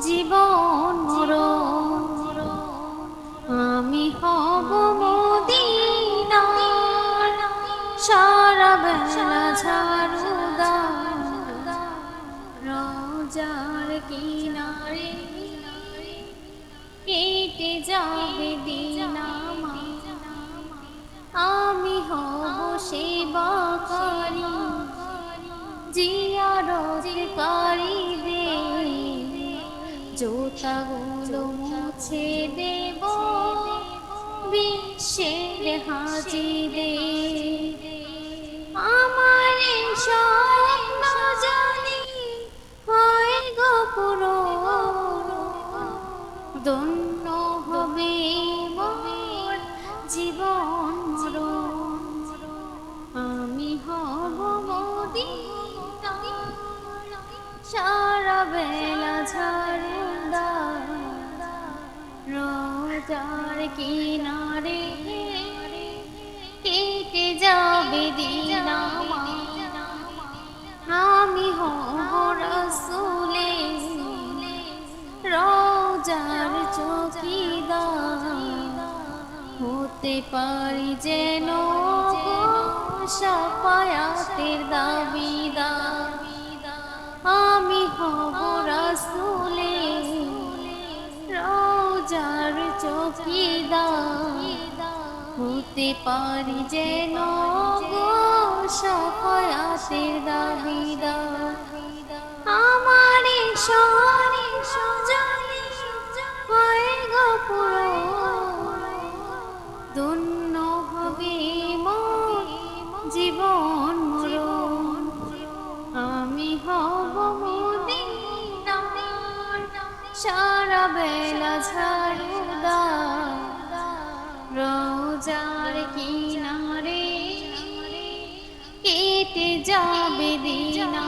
জীবন আমি হব মদিনার সারা বেলা ঝাড়ুদার রোজার কিনারে কেটে যাবে দিন আমি হব সেবাকারী, জিয়ারতকারী। দে জোতাগুলো মুছে দেব, বিশ্বের হাজি দে আমার স্বপ্ন জানি হয় গোপুর দন্য হবে জীবন আমি হব মদিনার সারা বেলা ঝাড়ুদার রোজার কিনারে কেটে যাবে দিন আমি হব রসুলে রোজার চৌকিদার। হতে পারি যেন সাফায়াতের দাবিদার। আমি হব চৌকিদার হতে পারি যেন সাফায়াতের দাবিদার আমার সরে সজানি হয় গপুর ধন্য হবে জীবন মরণ। আমি হব সারা বেলা ঝাড়ুদার রোজার কিনারে কেটে যাবে দিনা